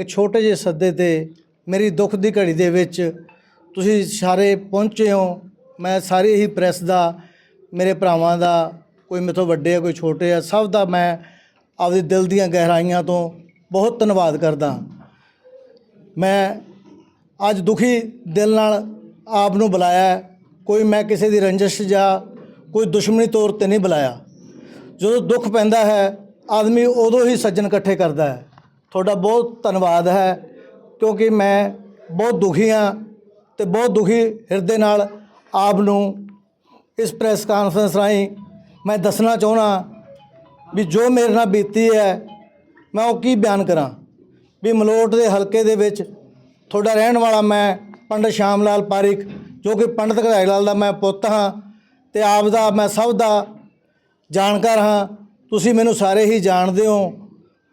ਇੱਕ ਛੋਟੇ ਜਿਹੇ ਸੱਦੇ ਤੇ ਮੇਰੀ ਦੁੱਖ ਦੀ ਘੜੀ ਦੇ ਵਿੱਚ ਤੁਸੀਂ ਸਾਰੇ ਪਹੁੰਚੇ ਹੋ। ਮੈਂ ਸਾਰੀ ਹੀ ਪ੍ਰੈਸ ਦਾ, ਮੇਰੇ ਭਰਾਵਾਂ ਦਾ, ਕੋਈ ਮੇਥੋਂ ਵੱਡੇ ਆ, ਕੋਈ ਛੋਟੇ ਆ, ਸਭ ਦਾ ਮੈਂ ਆਪਦੇ ਦਿਲ ਦੀਆਂ ਗਹਿਰਾਈਆਂ ਤੋਂ ਬਹੁਤ ਧੰਨਵਾਦ ਕਰਦਾ। ਮੈਂ ਅੱਜ ਦੁਖੀ ਦਿਲ ਨਾਲ ਆਪ ਨੂੰ ਬੁਲਾਇਆ ਕੋਈ ਮੈਂ ਕਿਸੇ ਦੀ ਰੰਜਿਸ਼ ਜਾਂ ਕੋਈ ਦੁਸ਼ਮਣੀ ਤੌਰ ਤੇ ਨਹੀਂ ਬੁਲਾਇਆ। ਜਦੋਂ ਦੁੱਖ ਪੈਂਦਾ ਹੈ, ਆਦਮੀ ਉਦੋਂ ਹੀ ਸੱਜਣ ਇਕੱਠੇ ਕਰਦਾ ਹੈ। ਤੁਹਾਡਾ ਬਹੁਤ ਧੰਨਵਾਦ ਹੈ, ਕਿਉਂਕਿ ਮੈਂ ਬਹੁਤ ਦੁਖੀ ਹਾਂ ਤੇ ਬਹੁਤ ਦੁਖੀ ਹਿਰਦੇ ਨਾਲ ਆਪ ਨੂੰ ਇਸ ਪ੍ਰੈਸ ਕਾਨਫਰੰਸ ਰਾਹੀਂ ਮੈਂ ਦੱਸਣਾ ਚਾਹੁੰਦਾ ਵੀ ਜੋ ਮੇਰੇ ਨਾਲ ਬੀਤੀ ਹੈ, ਮੈਂ ਉਹ ਕੀ ਬਿਆਨ ਕਰਾਂ? ਵੀ ਮਲੋਟ ਦੇ ਹਲਕੇ ਦੇ ਵਿੱਚ ਤੁਹਾਡਾ ਰਹਿਣ ਵਾਲਾ ਮੈਂ ਪੰਡਤ ਸ਼ਾਮ ਲਾਲ ਪਾਰਿਕ ਜੋ ਕਿ ਪੰਡਤ ਘਰਾਈ ਲਾਲ ਦਾ ਮੈਂ ਪੁੱਤ ਹਾਂ ਤੇ ਆਪ ਦਾ ਮੈਂ ਸਭ ਦਾ ਜਾਣਕਾਰ ਹਾਂ, ਤੁਸੀਂ ਮੈਨੂੰ ਸਾਰੇ ਹੀ ਜਾਣਦੇ ਹੋ।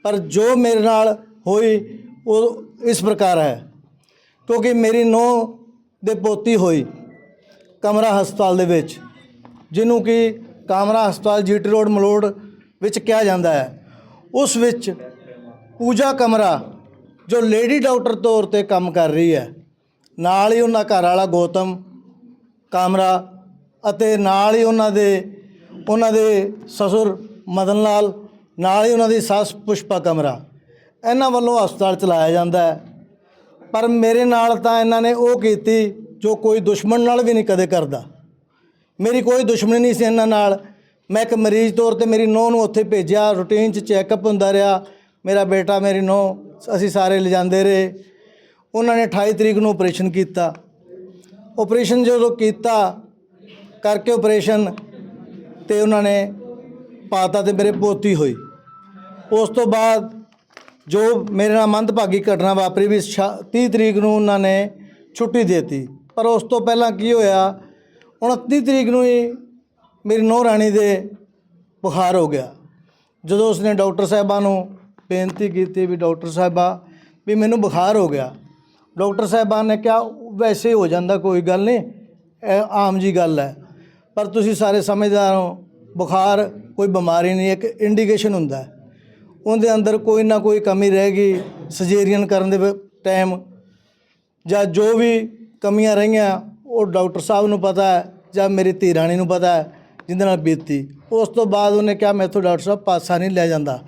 ਪਰ ਜੋ ਮੇਰੇ ਨਾਲ ਹੋਈ, ਉਹ ਇਸ ਪ੍ਰਕਾਰ ਹੈ। ਕਿਉਂਕਿ ਮੇਰੀ ਨੂੰਹ ਦੇ ਪੋਤੀ ਹੋਈ ਕਮਰਾ ਹਸਪਤਾਲ ਦੇ ਵਿੱਚ, ਜਿਹਨੂੰ ਕਿ ਕਾਮਰਾ ਹਸਪਤਾਲ ਜੀਟੀ ਰੋਡ ਮਲੋੜ ਵਿੱਚ ਕਿਹਾ ਜਾਂਦਾ ਹੈ। ਉਸ ਵਿੱਚ ਪੂਜਾ ਕਮਰਾ, ਜੋ ਲੇਡੀ ਡਾਕਟਰ ਤੌਰ ਤੇ ਕੰਮ ਕਰ ਰਹੀ ਹੈ। ਨਾਲ ਹੀ ਉਹਨਾਂ ਘਰ ਵਾਲਾ ਗੌਤਮ ਕਾਮਰਾ ਅਤੇ ਨਾਲ ਹੀ ਉਹਨਾਂ ਦੇ ਉਹਨਾਂ ਦੇ ਸਸੁਰ ਮਦਨ ਲਾਲ ਨਾਲ ਹੀ ਉਹਨਾਂ ਦੀ ਸੱਸ ਪੁਸ਼ਪਾ ਕਮਰਾ। ਇਹਨਾਂ ਵੱਲੋਂ ਹਸਪਤਾਲ ਚਲਾਇਆ ਜਾਂਦਾ ਹੈ। ਪਰ ਮੇਰੇ ਨਾਲ ਤਾਂ ਇਹਨਾਂ ਨੇ ਉਹ ਕੀਤੀ ਜੋ ਕੋਈ ਦੁਸ਼ਮਣ ਨਾਲ ਵੀ ਨਹੀਂ ਕਦੇ ਕਰਦਾ। ਮੇਰੀ ਕੋਈ ਦੁਸ਼ਮਣੀ ਨਹੀਂ ਸੀ ਇਹਨਾਂ ਨਾਲ। ਮੈਂ ਇੱਕ ਮਰੀਜ਼ ਤੌਰ ਤੇ ਮੇਰੀ ਨੂੰਹ ਨੂੰ ਉੱਥੇ ਭੇਜਿਆ। ਰੂਟੀਨ 'ਚ ਚੈੱਕਅਪ ਹੁੰਦਾ ਰਿਹਾ। ਮੇਰਾ ਬੇਟਾ, ਮੇਰੀ ਨੂੰਹ, ਅਸੀਂ ਸਾਰੇ ਲਿਜਾਂਦੇ ਰਹੇ। ਉਹਨਾਂ ਨੇ 28 ਤਰੀਕ ਨੂੰ ਆਪਰੇਸ਼ਨ ਕੀਤਾ। ਆਪਰੇਸ਼ਨ ਜਦੋਂ ਕੀਤਾ, ਕਰਕੇ ਆਪਰੇਸ਼ਨ ਤੇ ਉਹਨਾਂ ਨੇ ਪਾਤਾ ਤੇ ਮੇਰੇ ਪੋਤੀ ਹੋਈ। ਉਸ ਤੋਂ ਬਾਅਦ ਜੋ ਮੇਰੇ ਨਾਲ ਮੰਦਭਾਗੀ ਘਟਨਾ ਵਾਪਰੀ ਵੀ ਛਾ- 30 ਤਰੀਕ ਨੂੰ ਉਹਨਾਂ ਨੇ ਛੁੱਟੀ ਦੇ ਦਿੱਤੀ। ਪਰ ਉਸ ਤੋਂ ਪਹਿਲਾਂ ਕੀ ਹੋਇਆ 29 ਤਰੀਕ ਨੂੰ ਹੀ ਮੇਰੀ ਨੂੰਹ ਰਾਣੀ ਦੇ ਬੁਖਾਰ ਹੋ ਗਿਆ। ਜਦੋਂ ਉਸਨੇ ਡਾਕਟਰ ਸਾਹਿਬਾਂ ਨੂੰ ਬੇਨਤੀ ਕੀਤੀ ਵੀ ਡਾਕਟਰ ਸਾਹਿਬਾ ਵੀ ਮੈਨੂੰ ਬੁਖਾਰ ਹੋ ਗਿਆ। ਡਾਕਟਰ ਸਾਹਿਬਾਨ ਨੇ ਕਿਹਾ, ਵੈਸੇ ਹੋ ਜਾਂਦਾ, ਕੋਈ ਗੱਲ ਨਹੀਂ, ਇਹ ਆਮ ਜੀ ਗੱਲ ਹੈ। ਪਰ ਤੁਸੀਂ ਸਾਰੇ ਸਮਝਦਾਰ ਹੋ, ਬੁਖਾਰ ਕੋਈ ਬਿਮਾਰੀ ਨਹੀਂ, ਇੱਕ ਇੰਡੀਕੇਸ਼ਨ ਹੁੰਦਾ ਹੈ। ਉਹਦੇ ਅੰਦਰ ਕੋਈ ਨਾ ਕੋਈ ਕਮੀ ਰਹਿ ਗਈ ਸਰਜਰੀਅਨ ਕਰਨ ਦੇ ਟਾਈਮ ਜਾਂ ਜੋ ਵੀ ਕਮੀਆਂ ਰਹੀਆਂ, ਉਹ ਡਾਕਟਰ ਸਾਹਿਬ ਨੂੰ ਪਤਾ ਹੈ, ਜਾਂ ਮੇਰੀ ਧੀ ਰਾਣੀ ਨੂੰ ਪਤਾ ਹੈ, ਜਿਹਦੇ ਨਾਲ ਬੀਤੀ। ਉਸ ਤੋਂ ਬਾਅਦ ਉਹਨੇ ਕਿਹਾ ਮੈਥੋਂ ਡਾਕਟਰ ਸਾਹਿਬ ਪਾਸਾ ਨਹੀਂ ਲੈ ਜਾਂਦਾ।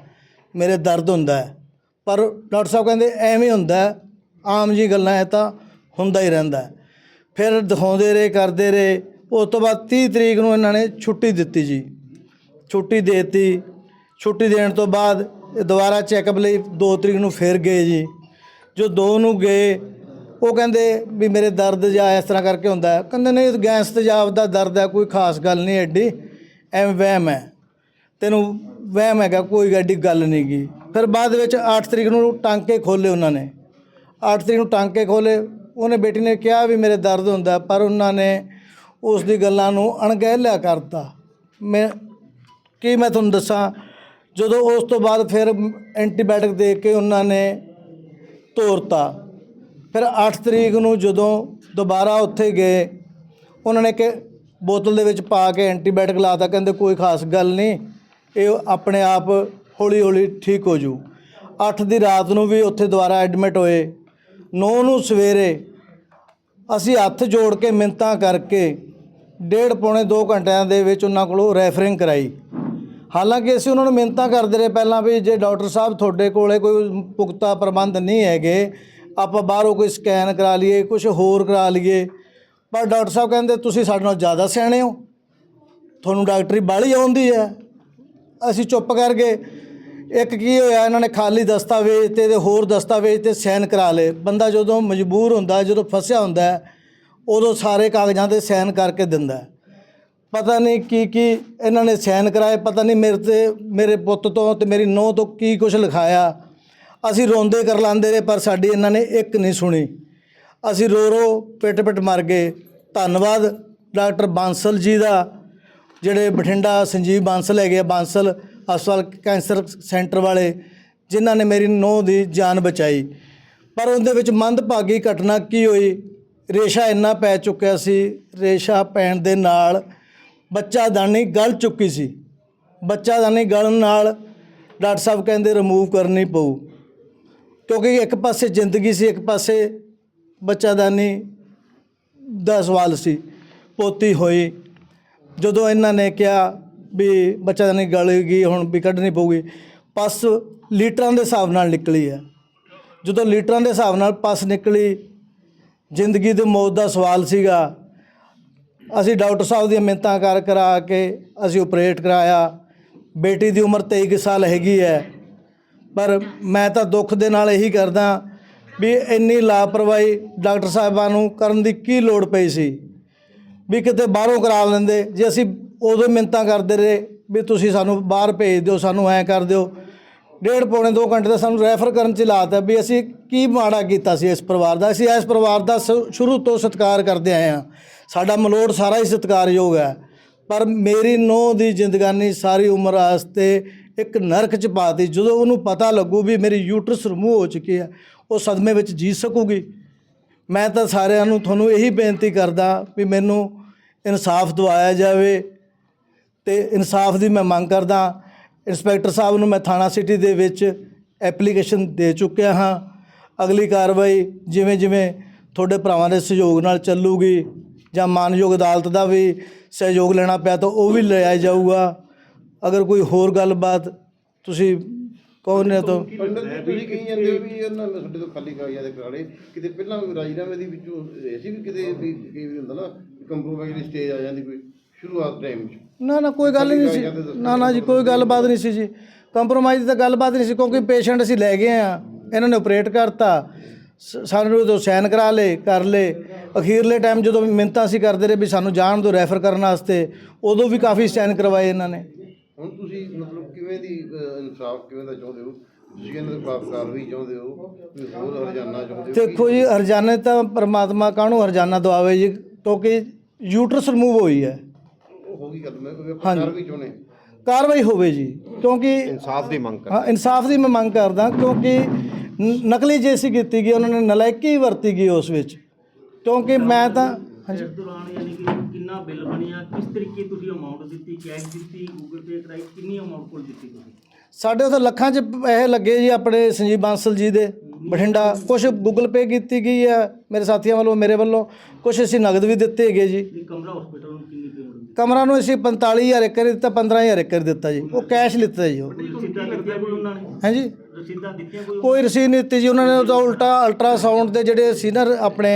ਮੇਰੇ ਦਰਦ ਹੁੰਦਾ ਹੈ। ਪਰ ਡਾਕਟਰ ਸਾਹਿਬ ਕਹਿੰਦੇ, ਐਵੇਂ ਹੁੰਦਾ ਆਮ ਜੀ ਗੱਲਾਂ ਇਹ ਤਾਂ ਹੁੰਦਾ ਹੀ ਰਹਿੰਦਾ ਫਿਰ ਦਿਖਾਉਂਦੇ ਰਹੇ, ਕਰਦੇ ਰਹੇ। ਉਸ ਤੋਂ ਬਾਅਦ 30 ਤਰੀਕ ਨੂੰ ਇਹਨਾਂ ਨੇ ਛੁੱਟੀ ਦਿੱਤੀ ਜੀ। ਛੁੱਟੀ ਦੇਤੀ। ਛੁੱਟੀ ਦੇਣ ਤੋਂ ਬਾਅਦ ਦੁਬਾਰਾ ਚੈੱਕਅਪ ਲਈ 2 ਤਰੀਕ ਨੂੰ ਫੇਰ ਗਏ ਜੀ। ਜੋ 2 ਨੂੰ ਗਏ, ਉਹ ਕਹਿੰਦੇ ਵੀ ਮੇਰੇ ਦਰਦ ਜਾਂ ਇਸ ਤਰ੍ਹਾਂ ਕਰਕੇ ਹੁੰਦਾ ਕਹਿੰਦੇ ਨਹੀਂ ਗੈਸ ਤੇਜ਼ਾਬ ਦਾ ਦਰਦ ਹੈ, ਕੋਈ ਖਾਸ ਗੱਲ ਨਹੀਂ ਐਡੀ। ਐਵੇਂ ਵਹਿਮ ਹੈ। ਤੈਨੂੰ ਵਹਿਮ ਹੈਗਾ, ਕੋਈ ਐਡੀ ਗੱਲ ਨਹੀਂ ਗਈ ਫਿਰ ਬਾਅਦ ਵਿੱਚ 8 ਤਰੀਕ ਨੂੰ ਟਾਂਕੇ ਖੋਲੇ ਉਹਨਾਂ ਨੇ। 8 ਤਰੀਕ ਨੂੰ ਟਾਂਕੇ ਖੋਲੇ ਉਹਨੇ ਬੇਟੀ ਨੇ ਕਿਹਾ ਵੀ ਮੇਰੇ ਦਰਦ ਹੁੰਦਾ ਪਰ ਉਹਨਾਂ ਨੇ ਉਸ ਦੀ ਗੱਲਾਂ ਨੂੰ ਅਣਗਹਿਲਿਆ ਕਰਤਾ। ਮੈਂ ਕੀ ਮੈਂ ਤੁਹਾਨੂੰ ਦੱਸਾਂ? ਜਦੋਂ ਉਸ ਤੋਂ ਬਾਅਦ ਫਿਰ ਐਂਟੀਬਾਇਓਟਿਕ ਦੇ ਕੇ ਉਹਨਾਂ ਨੇ ਤੋਰਤਾ। ਫਿਰ 8 ਤਰੀਕ ਨੂੰ ਜਦੋਂ ਦੁਬਾਰਾ ਉੱਥੇ ਗਏ, ਉਹਨਾਂ ਨੇ ਕਿ ਬੋਤਲ ਦੇ ਵਿੱਚ ਪਾ ਕੇ ਐਂਟੀਬਾਇਓਟਿਕ ਲਾਤਾ ਕਹਿੰਦੇ ਕੋਈ ਖਾਸ ਗੱਲ ਨਹੀਂ, ਇਹ ਆਪਣੇ ਆਪ ਹੌਲੀ ਹੌਲੀ ਠੀਕ ਹੋ ਜੂ। 8 ਦੀ ਰਾਤ ਨੂੰ ਵੀ ਉੱਥੇ ਦੁਬਾਰਾ ਐਡਮਿਟ ਹੋਏ। 9 ਨੂੰ ਸਵੇਰੇ ਅਸੀਂ ਹੱਥ ਜੋੜ ਕੇ ਮਿੰਤਾਂ ਕਰਕੇ ਡੇਢ ਪੌਣੇ 2 ਘੰਟਿਆਂ ਦੇ ਵਿੱਚ ਉਹਨਾਂ ਕੋਲੋਂ ਰੈਫਰਿੰਗ ਕਰਾਈ। ਹਾਲਾਂਕਿ ਅਸੀਂ ਉਹਨਾਂ ਨੂੰ ਮਿੰਤਾਂ ਕਰਦੇ ਰਹੇ ਪਹਿਲਾਂ ਵੀ ਜੇ ਡਾਕਟਰ ਸਾਹਿਬ ਤੁਹਾਡੇ ਕੋਲੇ ਕੋਈ ਪੁਖਤਾ ਪ੍ਰਬੰਧ ਨਹੀਂ ਹੈਗੇ, ਆਪਾਂ ਬਾਹਰੋਂ ਕੋਈ ਸਕੈਨ ਕਰਾ ਲਈਏ ਕੁਝ ਹੋਰ ਕਰਾ ਲਈਏ। ਪਰ ਡਾਕਟਰ ਸਾਹਿਬ ਕਹਿੰਦੇ, ਤੁਸੀਂ ਸਾਡੇ ਨਾਲ ਜ਼ਿਆਦਾ ਸਿਆਣੇ ਹੋ। ਤੁਹਾਨੂੰ ਡਾਕਟਰੀ ਬਾਹਲੀ ਆਉਂਦੀ ਹੈ। ਅਸੀਂ ਚੁੱਪ ਕਰ ਗਏ। ਇੱਕ ਕੀ ਹੋਇਆ, ਇਹਨਾਂ ਨੇ ਖਾਲੀ ਦਸਤਾਵੇਜ਼ ਤੇ ਹੋਰ ਦਸਤਾਵੇਜ਼ ਤੇ ਸਾਈਨ ਕਰਾ ਲਏ। ਬੰਦਾ ਜਦੋਂ ਮਜਬੂਰ ਹੁੰਦਾ, ਜਦੋਂ ਫਸਿਆ ਹੁੰਦਾ, ਉਦੋਂ ਸਾਰੇ ਕਾਗਜ਼ਾਂ ਤੇ ਸਾਈਨ ਕਰਕੇ ਦਿੰਦਾ। ਪਤਾ ਨਹੀਂ ਕੀ ਕੀ ਇਹਨਾਂ ਨੇ ਸਾਈਨ ਕਰਾਏ, ਪਤਾ ਨਹੀਂ ਮੇਰੇ ਤੇ, ਮੇਰੇ ਪੁੱਤ ਤੋਂ ਤੇ ਮੇਰੀ ਨੂੰਹ ਤੋਂ ਕੀ ਕੁਝ ਲਿਖਾਇਆ। ਅਸੀਂ ਰੋਂਦੇ ਕਰ ਲਾਂਦੇ ਰਹੇ, ਪਰ ਸਾਡੀ ਇਹਨਾਂ ਨੇ ਇੱਕ ਨਹੀਂ ਸੁਣੀ। ਅਸੀਂ ਰੋ ਰੋ ਪਿੱਟ ਪਿੱਟ ਮਰ ਗਏ। ਧੰਨਵਾਦ ਡਾਕਟਰ ਬਾਂਸਲ ਜੀ ਦਾ, ਜਿਹੜੇ ਬਠਿੰਡਾ ਸੰਜੀਵ ਬਾਂਸਲ ਹੈਗੇ ਆ, ਬਾਂਸਲ ਹਸਪਤਾਲ ਕੈਂਸਰ ਸੈਂਟਰ ਵਾਲੇ, ਜਿਨ੍ਹਾਂ ਨੇ ਮੇਰੀ ਨੂੰਹ ਦੀ ਜਾਨ ਬਚਾਈ। ਪਰ ਉਹਦੇ ਵਿੱਚ ਮੰਦਭਾਗੀ ਘਟਨਾ ਕੀ ਹੋਈ? ਰੇਸ਼ਾ ਇੰਨਾ ਪੈ ਚੁੱਕਿਆ ਸੀ, ਰੇਸ਼ਾ ਪੈਣ ਦੇ ਨਾਲ ਬੱਚਾਦਾਨੀ ਗਲ ਚੁੱਕੀ ਸੀ। ਬੱਚਾਦਾਨੀ ਗਲਣ ਨਾਲ ਡਾਕਟਰ ਸਾਹਿਬ ਕਹਿੰਦੇ ਰਿਮੂਵ ਕਰਨੀ ਪਊ। ਕਿਉਂਕਿ ਇੱਕ ਪਾਸੇ ਜ਼ਿੰਦਗੀ ਸੀ, ਇੱਕ ਪਾਸੇ ਬੱਚਾਦਾਨੀ ਦਾ ਸਵਾਲ ਸੀ, ਪੋਤੀ ਹੋਈ। ਜਦੋਂ ਇਹਨਾਂ ਨੇ ਕਿਹਾ ਵੀ ਬੱਚਾਦਾਨੀ ਗਲੇਗੀ ਹੁਣ ਵੀ ਕੱਢਣੀ ਪਊਗੀ ਪਸ ਲੀਟਰਾਂ ਦੇ ਹਿਸਾਬ ਨਾਲ ਨਿਕਲੀ ਹੈ। ਜਦੋਂ ਲੀਟਰਾਂ ਦੇ ਹਿਸਾਬ ਨਾਲ ਪਸ ਨਿਕਲੀ, ਜ਼ਿੰਦਗੀ ਤੇ ਮੌਤ ਦਾ ਸਵਾਲ ਸੀਗਾ ਅਸੀਂ ਡਾਕਟਰ ਸਾਹਿਬ ਦੀਆਂ ਮਿੰਤਾਂ ਕਰ ਕਰਾ ਕੇ ਅਸੀਂ ਆਪਰੇਟ ਕਰਾਇਆ। ਬੇਟੀ ਦੀ ਉਮਰ 23 ਕੁ ਸਾਲ ਹੈਗੀ ਹੈ। ਪਰ ਮੈਂ ਤਾਂ ਦੁੱਖ ਦੇ ਨਾਲ ਇਹੀ ਕਰਦਾ ਵੀ ਇੰਨੀ ਲਾਪਰਵਾਹੀ ਡਾਕਟਰ ਸਾਹਿਬਾਂ ਨੂੰ ਕਰਨ ਦੀ ਕੀ ਲੋੜ ਪਈ ਸੀ? ਵੀ ਕਿਤੇ ਬਾਹਰੋਂ ਕਰਾ ਲੈਂਦੇ। ਜੇ ਅਸੀਂ ਉਦੋਂ ਮਿੰਤਾਂ ਕਰਦੇ ਰਹੇ ਵੀ ਤੁਸੀਂ ਸਾਨੂੰ ਬਾਹਰ ਭੇਜ ਦਿਓ, ਸਾਨੂੰ ਐਂ ਕਰ ਦਿਓ ਡੇਢ ਪੌਣੇ 2 ਘੰਟੇ ਦਾ ਸਾਨੂੰ ਰੈਫਰ ਕਰਨ ਚ ਲਾਤਾ ਵੀ ਅਸੀਂ ਕੀ ਮਾੜਾ ਕੀਤਾ ਸੀ ਇਸ ਪਰਿਵਾਰ ਦਾ। ਅਸੀਂ ਇਸ ਪਰਿਵਾਰ ਦਾ ਸ- ਸ਼ੁਰੂ ਤੋਂ ਸਤਿਕਾਰ ਕਰਦੇ ਆਏ ਹਾਂ। ਸਾਡਾ ਮਲੋੜ ਸਾਰਾ ਹੀ ਸਤਿਕਾਰਯੋਗ ਹੈ। ਪਰ ਮੇਰੀ ਨੂੰਹ ਦੀ ਜ਼ਿੰਦਗਾਨੀ ਸਾਰੀ ਉਮਰ ਵਾਸਤੇ ਇੱਕ ਨਰਕ ਚ ਪਾਤੀ ਜਦੋਂ ਉਹਨੂੰ ਪਤਾ ਲੱਗੂ ਵੀ ਮੇਰੀ ਯੂਟਰਸ ਰਿਮੂਵ ਹੋ ਚੁੱਕੀ ਹੈ, ਉਹ ਸਦਮੇ ਵਿੱਚ ਜੀ ਸਕੂਗੀ। ਮੈਂ ਤਾਂ ਸਾਰਿਆਂ ਨੂੰ ਤੁਹਾਨੂੰ ਇਹੀ ਬੇਨਤੀ ਕਰਦਾ ਵੀ ਮੈਨੂੰ ਇਨਸਾਫ ਦਿਵਾਇਆ ਜਾਵੇ ਤੇ ਇਨਸਾਫ ਦੀ ਮੈਂ ਮੰਗ ਕਰਦਾ ਇੰਸਪੈਕਟਰ ਸਾਹਿਬ ਨੂੰ ਮੈਂ ਥਾਣਾ ਸਿਟੀ ਦੇ ਵਿੱਚ ਐਪਲੀਕੇਸ਼ਨ ਦੇ ਚੁੱਕਿਆ ਹਾਂ। ਅਗਲੀ ਕਾਰਵਾਈ ਜਿਵੇਂ ਜਿਵੇਂ ਤੁਹਾਡੇ ਭਰਾਵਾਂ ਦੇ ਸਹਿਯੋਗ ਨਾਲ ਚੱਲੂਗੀ ਜਾਂ ਮਾਨਯੋਗ ਅਦਾਲਤ ਦਾ ਵੀ ਸਹਿਯੋਗ ਲੈਣਾ ਪਿਆ ਤਾਂ ਉਹ ਵੀ ਲਿਆ ਜਾਊਗਾ। ਅਗਰ ਕੋਈ ਹੋਰ ਗੱਲਬਾਤ ਤੁਸੀਂ ਕਹੋ ਤਾਂ ਤੁਸੀਂ ਕਹੀ ਜਾਂਦੇ ਹੋ ਵੀ ਇਹਨਾਂ ਨੇ ਸਾਡੇ ਤੋਂ ਖਾਲੀ ਕਾਗਜ਼ਾਂ ਦੇ ਕਰਾੜੇ ਕਿਤੇ ਪਹਿਲਾਂ ਰਾਜੀਨਾਮੇ ਦੀ ਵਿੱਚੋਂ ਇਹ ਵੀ ਕਿਤੇ ਵੀ ਕਈ ਹੁੰਦਾ ਨਾ ਕੰਪਰੋਮਾਈਜ਼ ਦੀ ਸਟੇਜ ਆ ਜਾਂਦੀ ਕੋਈ। ਸ਼ੁਰੂਆਤ ਟਾਈਮ 'ਚ ਨਾ ਨਾ ਕੋਈ ਗੱਲ ਨਹੀਂ ਸੀ। ਨਾ ਨਾ ਜੀ ਕੋਈ ਗੱਲਬਾਤ ਨਹੀਂ ਸੀ ਜੀ। ਕੰਪਰੋਮਾਈਜ਼ ਤਾਂ ਗੱਲਬਾਤ ਨਹੀਂ ਸੀ ਕਿਉਂਕਿ ਪੇਸ਼ੈਂਟ ਅਸੀਂ ਲੈ ਗਏ ਆ ਇਹਨਾਂ ਨੇ ਆਪਰੇਟ ਕਰਤਾ। ਸਾਨੂੰ ਤੋਂ ਸਾਈਨ ਕਰਾ ਲੇ ਕਰ ਲੇ ਅਖੀਰਲੇ ਟਾਈਮ ਜਦੋਂ ਮਿੰਤਾਂ ਸੀ ਕਰਦੇ ਰਹੇ ਵੀ ਸਾਨੂੰ ਜਾਣ ਦਿਓ ਰੈਫਰ ਕਰਨ ਵਾਸਤੇ ਉਦੋਂ ਵੀ ਕਾਫੀ ਸਾਈਨ ਕਰਵਾਏ ਇਹਨਾਂ ਨੇ। ਹੁਣ ਤੁਸੀਂ ਮਤਲਬ ਕਿਵੇਂ ਦੀ ਇਨਸਾਫ ਕਿਵੇਂ ਦਾ ਚਾਹੁੰਦੇ ਹੋ? ਤੁਸੀਂ ਇਹਨਾਂ ਦੇ ਖਿਲਾਫ ਕਾਰਵਾਈ ਚਾਹੁੰਦੇ ਹੋ? ਕੋਈ ਹੋਰ ਹਰਜਾਨਾ ਚਾਹੁੰਦੇ ਹੋ? ਦੇਖੋ ਜੀ ਹਰਜਾਨੇ ਤਾਂ ਪਰਮਾਤਮਾ ਕਾਹਨੂੰ ਹਰਜਾਨਾ ਦਵਾਵੇ ਜੀ? ਕਿਉਂਕਿ ਯੂਟਰਸ ਰਿਮੂਵ ਹੋਈ ਹੈ। ਹੋ ਗਈ ਗੱਲ ਮੈਂ ਕੋਈ ਆਪਾਂ ਕਾਰਵਾਈ ਚਾਹੁੰਦੇ ਹਾਂ। ਕਾਰਵਾਈ ਹੋਵੇ ਜੀ ਕਿਉਂਕਿ ਇਨਸਾਫ ਦੀ ਮੰਗ ਕਰ ਹਾਂ ਇਨਸਾਫ ਦੀ ਮੈਂ ਮੰਗ ਕਰਦਾ ਕਿਉਂਕਿ ਨ- ਨਕਲੀ ਜੇਸੀ ਕੀਤੀ ਗਈ ਉਹਨਾਂ ਨੇ ਨਲਾਇਕੀ ਵਰਤੀ ਗਈ ਉਸ ਵਿੱਚ। ਕਿਉਂਕਿ ਮੈਂ ਤਾਂ ਹਾਂਜੀ। ਇਸ ਦੌਰਾਨ ਯਾਨੀ ਕਿ ਕਿੰਨਾ ਬਿੱਲ ਬਣਿਆ ਕਿਸ ਤਰੀਕੇ ਤੁਸੀਂ ਅਮਾਉਂਟ ਦਿੱਤੀ ਕੈਸ਼ ਦਿੱਤੀ ਗੂਗਲ ਪੇ ਕਰਾਈ ਕਿੰਨੀ ਅਮਾਉਂਟ ਕੋਲ ਦਿੱਤੀ ਤੁਸੀਂ? ਸਾਡੇ ਉੱਥੇ ਲੱਖਾਂ 'ਚ ਪੈਸੇ ਲੱਗੇ ਜੀ ਆਪਣੇ ਸੰਜੀਵ ਬਾਂਸਲ ਜੀ ਦੇ। ਬਠਿੰਡਾ ਕੁਝ ਗੂਗਲ ਪੇ ਕੀਤੀ ਗਈ ਹੈ ਮੇਰੇ ਸਾਥੀਆਂ ਵੱਲੋਂ ਮੇਰੇ ਵੱਲੋਂ ਕੁਝ ਅਸੀਂ ਨਗਦ ਵੀ ਦਿੱਤੇ ਹੈਗੇ ਜੀ। ਕਮਰਾ ਹਸਪੀਟਲ ਨੂੰ ਕਿੰਨੀ ਕਮਰਾ ਨੂੰ ਅਸੀਂ 45000 ਏਕੜ ਦਿੱਤਾ 15000 ਏਕੜ ਦਿੱਤਾ ਜੀ। ਉਹ ਕੈਸ਼ ਲਿੱਤਾ ਜੀ ਉਹ। ਰਸੀਦਾਂ ਦਿੱਤੀਆਂ ਕੋਈ ਉਹਨਾਂ ਨੇ? ਹਾਂਜੀ? ਕੋਈ ਰਸੀਦ ਨਹੀਂ ਦਿੱਤੀ ਜੀ ਉਹਨਾਂ ਨੇ ਤਾਂ ਉਲਟਾ ਅਲਟਰਾਸਾਊਂਡ ਦੇ ਜਿਹੜੇ ਸੀ ਨਾ ਆਪਣੇ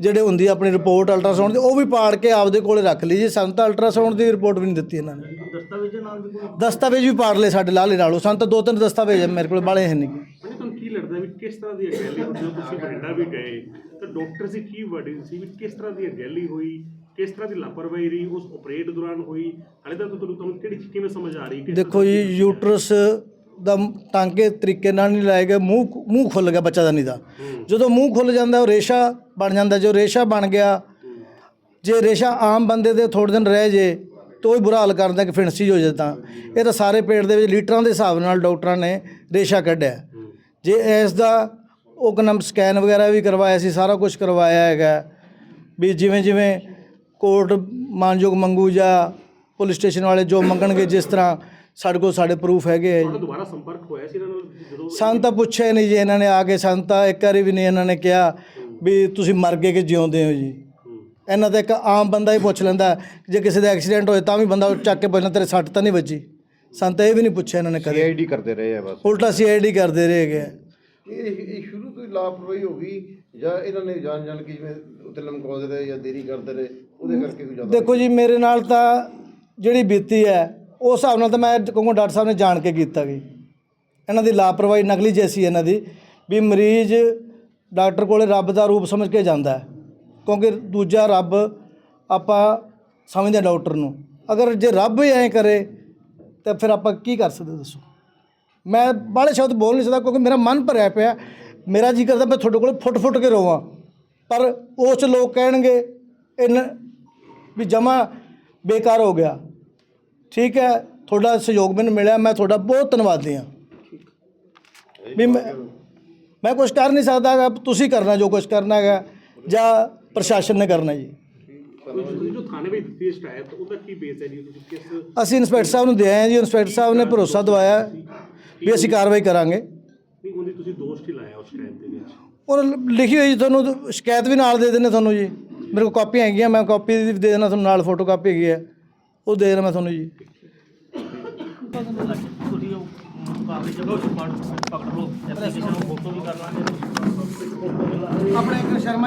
ਜਿਹੜੇ ਹੁੰਦੀ ਆਪਣੀ ਰਿਪੋਰਟ ਅਲਟਰਾਸਾਊਂਡ ਦੀ ਉਹ ਵੀ ਪਾੜ ਕੇ ਆਪਦੇ ਕੋਲੇ ਰੱਖ ਲਈ ਜੀ। ਸਾਨੂੰ ਤਾਂ ਅਲਟਰਾਸਾਊਂਡ ਦੀ ਰਿਪੋਰਟ ਵੀ ਨਹੀਂ ਦਿੱਤੀ ਇਹਨਾਂ ਨੇ। ਦਸਤਾਵੇਜ਼ਾਂ ਨਾਲ ਵੀ ਕੋਈ ਦਸਤਾਵੇਜ਼ ਵੀ ਪਾੜ ਲਏ ਸਾਡੇ ਲਾਲੇ ਨਾਲੋਂ। ਸਾਨੂੰ ਤਾਂ ਦੋ ਤਿੰਨ ਦਸਤਾਵੇਜ਼ ਮੇਰੇ ਕੋਲ ਬਾਲੇ ਹੈ ਨਹੀਂ। ਤੁਹਾਨੂੰ ਕੀ ਲੱਗਦਾ ਵੀ ਕਿਸ ਤਰ੍ਹਾਂ ਦੀ ਅਗੈਲੀ ਜਦੋਂ ਤੁਸੀਂ ਬਠਿੰਡਾ ਵੀ ਗਏ ਤਾਂ ਡਾਕਟਰ ਸੀ ਕੀ ਵਰਡਿੰਗ ਸੀ ਵੀ ਕਿਸ ਤਰ੍ਹਾਂ ਦੀ ਅਗੈਲੀ ਹੋਈ? ਕਿਸ ਤਰ੍ਹਾਂ ਦੀ ਲਾਪਰਵਾਹੀ ਰਹੀ ਉਸ ਆਪਰੇਟ ਦੌਰਾਨ ਹੋਈ ਹਾਲੇ ਤੱਕ ਤੁਹਾਨੂੰ ਤੁਹਾਨੂੰ ਕਿਹੜੀ ਚੀਜ਼ ਕਿਵੇਂ ਸਮਝ ਆ ਰਹੀ ਦੇਖੋ ਜੀ ਯੂਟਰਸ ਦਾ ਟਾਂਕੇ ਤਰੀਕੇ ਨਾਲ ਨਹੀਂ ਲਾਏ ਗਏ ਮੂੰਹ ਮੂੰਹ ਖੁੱਲ ਗਿਆ ਬੱਚਾ ਦਾ। ਨਹੀਂ ਦਾ ਜਦੋਂ ਮੂੰਹ ਖੁੱਲ ਜਾਂਦਾ ਉਹ ਰੇਸ਼ਾ ਬਣ ਜਾਂਦਾ ਜੋ ਰੇਸ਼ਾ ਬਣ ਗਿਆ ਜੇ ਰੇਸ਼ਾ ਆਮ ਬੰਦੇ ਦੇ ਥੋੜੇ ਦਿਨ ਰਹਿ ਜੇ ਤਾਂ ਹੀ ਬੁਰਾ ਹਾਲ ਕਰਦਾ ਕਿ ਫਿਣਸੀ ਹੋ ਤਾਂ। ਇਹ ਤਾਂ ਸਾਰੇ ਪੇਟ ਦੇ ਵਿੱਚ ਲੀਟਰਾਂ ਦੇ ਹਿਸਾਬ ਨਾਲ ਡਾਕਟਰਾਂ ਨੇ ਰੇਸ਼ਾ ਕੱਢਿਆ। ਜੇ ਇਸ ਦਾ ਉਹ ਕਨਮ ਸਕੈਨ ਵਗੈਰਾ ਵੀ ਕਰਵਾਇਆ ਸੀ ਸਾਰਾ ਕੁਝ ਕਰਵਾਇਆ ਹੈਗਾ ਵੀ ਜਿਵੇਂ ਜਿਵੇਂ ਕੋਰਟ ਮਾਨਯੋਗ ਮੰਗੂ ਜਾਂ ਪੁਲਿਸ ਸਟੇਸ਼ਨ ਵਾਲੇ ਜੋ ਮੰਗਣਗੇ ਜਿਸ ਤਰ੍ਹਾਂ ਸਾਡੇ ਕੋਲ ਸਾਡੇ ਪ੍ਰੂਫ ਹੈਗੇ ਆ ਜੀ। ਦੁਬਾਰਾ ਸੰਪਰਕ ਹੋਇਆ ਸੀ ਇਹਨਾਂ ਨਾਲ ਜਦੋਂ ਸਾਨੂੰ ਤਾਂ ਪੁੱਛਿਆ ਹੀ ਨਹੀਂ ਜੀ ਇਹਨਾਂ ਨੇ ਆ ਕੇ ਸਾਨੂੰ ਤਾਂ ਇੱਕ ਵਾਰੀ ਵੀ ਨਹੀਂ ਇਹਨਾਂ ਨੇ ਕਿਹਾ ਵੀ ਤੁਸੀਂ ਮਰ ਗਏ ਕਿ ਜਿਉਂਦੇ ਹੋ ਜੀ। ਇਹਨਾਂ ਤਾਂ ਇੱਕ ਆਮ ਬੰਦਾ ਹੀ ਪੁੱਛ ਲੈਂਦਾ ਜੇ ਕਿਸੇ ਦਾ ਐਕਸੀਡੈਂਟ ਹੋਏ ਤਾਂ ਵੀ ਬੰਦਾ ਚੱਕ ਕੇ ਪੁੱਛਣਾ ਤੇਰੇ ਸੱਟ ਤਾਂ ਨਹੀਂ ਵੱਜੀ। ਸਾਨੂੰ ਤਾਂ ਇਹ ਵੀ ਨਹੀਂ ਪੁੱਛਿਆ ਇਹਨਾਂ ਨੇ ਕਦੇ। ਸੀਆਈਡੀ ਕਰਦੇ ਰਹੇ ਆ ਬਸ। ਉਲਟਾ ਸੀਆਈਡੀ ਕਰਦੇ ਰਹੇ ਹੈਗੇ ਆ। ਇਹ ਇਹ ਸ਼ੁਰੂ ਤੋਂ ਹੀ ਲਾਪਰਵਾਹੀ ਹੋ ਗਈ ਜਾਂ ਇਹਨਾਂ ਨੇ ਜਾਣ ਜਾਣ ਕੇ ਜਿਵੇਂ ਉੱਤੇ ਲਮਕਾਉਂਦੇ ਰਹੇ ਜਾਂ ਦੇਰੀ ਕਰਦੇ ਰਹੇ। ਉਹਦੇ ਕਰਕੇ ਕੋਈ ਜ਼ਿਆਦਾ ਦੇਖੋ ਜੀ ਮੇਰੇ ਨਾਲ ਤਾਂ ਜਿਹੜੀ ਬੀਤੀ ਹੈ ਉਸ ਹਿਸਾਬ ਨਾਲ ਤਾਂ ਮੈਂ ਕਹੂੰਗਾ ਡਾਕਟਰ ਸਾਹਿਬ ਨੇ ਜਾਣ ਕੇ ਕੀਤਾ ਗਈ ਇਹਨਾਂ ਦੀ ਲਾਪਰਵਾਹੀ ਨਕਲੀ ਜੈਸੀ ਇਹਨਾਂ ਦੀ ਵੀ ਮਰੀਜ਼ ਡਾਕਟਰ ਕੋਲੇ ਰੱਬ ਦਾ ਰੂਪ ਸਮਝ ਕੇ ਜਾਂਦਾ ਹੈ। ਕਿਉਂਕਿ ਦੂਜਾ ਰੱਬ ਆਪਾਂ ਸਮਝਦੇ ਡਾਕਟਰ ਨੂੰ। ਅਗਰ ਜੇ ਰੱਬ ਹੀ ਐਂ ਕਰੇ ਤਾਂ ਫਿਰ ਆਪਾਂ ਕੀ ਕਰ ਸਕਦੇ ਦੱਸੋ? ਮੈਂ ਬਾਹਲੇ ਸ਼ਬਦ ਬੋਲ ਨਹੀਂ ਸਕਦਾ ਕਿਉਂਕਿ ਮੇਰਾ ਮਨ ਭਰਿਆ ਪਿਆ। ਮੇਰਾ ਜੀ ਕਰਦਾ ਮੈਂ ਤੁਹਾਡੇ ਕੋਲ ਫੁੱਟ ਫੁੱਟ ਕੇ ਰੋਵਾਂ। ਪਰ ਉਸ ਲੋਕ ਕਹਿਣਗੇ ਇਹ ਵੀ ਜਮਾ ਬੇਕਾਰ ਹੋ ਗਿਆ। ਠੀਕ ਹੈ ਤੁਹਾਡਾ ਸਹਿਯੋਗ ਮੈਨੂੰ ਮਿਲਿਆ ਮੈਂ ਤੁਹਾਡਾ ਬਹੁਤ ਧੰਨਵਾਦੀ ਹਾਂ। ਵੀ ਮੈਂ ਮੈਂ ਕੁਝ ਕਰ ਨਹੀਂ ਸਕਦਾ ਤੁਸੀਂ ਕਰਨਾ ਜੋ ਕੁਝ ਕਰਨਾ ਹੈਗਾ ਜਾਂ ਪ੍ਰਸ਼ਾਸਨ ਨੇ ਕਰਨਾ ਜੀ। ਤੁਸੀਂ ਜੋ ਥਾਣੇ ਵਿੱਚ ਦਿੱਤੀ ਹੈ ਸ਼ਿਕਾਇਤ ਉਹਦਾ ਕੀ ਬੇਸ ਹੈ ਜੀ? ਤੁਸੀਂ ਕਿਸ ਅਸੀਂ ਇੰਸਪੈਕਟਰ ਸਾਹਿਬ ਨੂੰ ਦੇ ਆਏ ਹਾਂ ਜੀ ਇੰਸਪੈਕਟਰ ਸਾਹਿਬ ਨੇ ਭਰੋਸਾ ਦਵਾਇਆ ਵੀ ਅਸੀਂ ਕਾਰਵਾਈ ਕਰਾਂਗੇ। ਨਹੀਂ ਉਹਦੀ ਤੁਸੀਂ ਦੋਸ਼ ਹੀ ਲਾਇਆ ਉਸ ਸ਼ਿਕਾਇਤ ਦੇ ਵਿੱਚ। ਔਰ ਲਿਖੀ ਹੋਈ ਜੀ ਤੁਹਾਨੂੰ ਸ਼ਿਕਾਇਤ ਵੀ ਨਾਲ ਦੇ ਦਿੰਦੇ ਤੁਹਾਨੂੰ ਜੀ। ਮੇਰੇ ਕੋਲ ਕਾਪੀਆਂ ਹੈਗੀਆਂ, ਮੈਂ ਕਾਪੀ ਦੀ ਦੇ ਦੇਣਾ ਤੁਹਾਨੂੰ ਨਾਲ ਫੋਟੋ ਕਾਪੀ ਹੈਗੀ ਹੈ। ਉਹ ਦੇ ਦੇਣਾ ਮੈਂ ਤੁਹਾਨੂੰ ਜੀ। ਤੁਸੀਂ ਉਹ ਕਾਗਜ਼ ਜਦੋਂ ਪਕੜ ਲਓ ਐਪਲੀਕੇਸ਼ਨ ਫੋਟੋ ਵੀ ਕਰ ਲਾਂਗੇ ਆਪਣੇ ਇੱਕ ਸ਼ਰਮਾ